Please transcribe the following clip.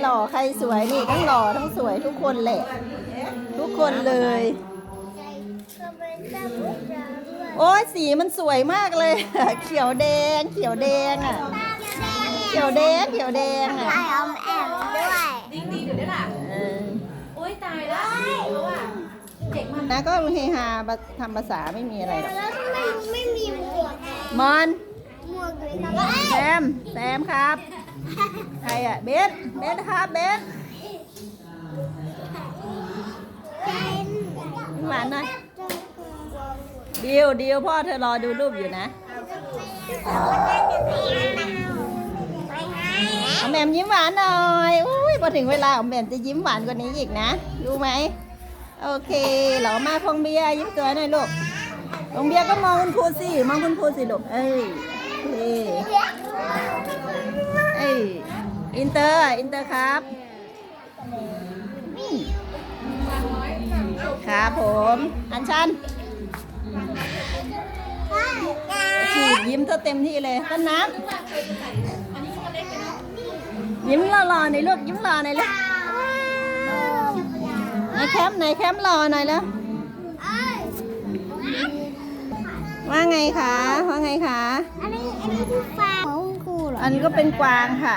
หล่อใครสวยนี่ทั้งหล่อทั้งสวยทุกคนแหละ ทุกคนเลยก็เป็นเจ้าผู้ชายด้วยโอ้ยสีมันสวยมากเลย เขียวแดง เขียวแดงอะ เขียวแดง เขียวแดงอะไอ้ออมแอมด้วยดีดีเดี๋ยวได้ล่ะเออโอ๊ยตายแล้วเพราะว่าเด็กมันนะก็เฮฮาทำภาษาไม่มีอะไรหรอกแล้วทำไมไม่มีหมวกมอนหมวกอยู่ตรงแซมแซมครับ ใครอะเบสเบสครับเบสหวานหน่อยดิวดิวพ่อเธอรอดูรูปอยู่นะเอาแมมยิ้มหวานหน่อยอุ้ยพอถึงเวลาของแหมมจะยิ้มหวานกว่านี้อีกนะรู้ไหมโอเคหล่ามาพงเบียยิ้มตัวหน่อยลูกพงเบียก็มองคุณครูสิมองคุณครูสิลูกเอ้ยโอเค อ้ยอินเตอร์ อินเตอร์ครับ ครับผม อันชันฉีดยิ้มเธอเต็มที่เลยต้นน้ำยิ้มรอๆหน่อยลูกยิ้มรอหน่อยเลยในแคมป์ในแคมป์รอหน่อยแล้วว่าไงคะ ว่าไงคะ อันนี้อันนี้คือฟาร์มของครูเหรอ อันนี้ก็เป็นกวางค่ะ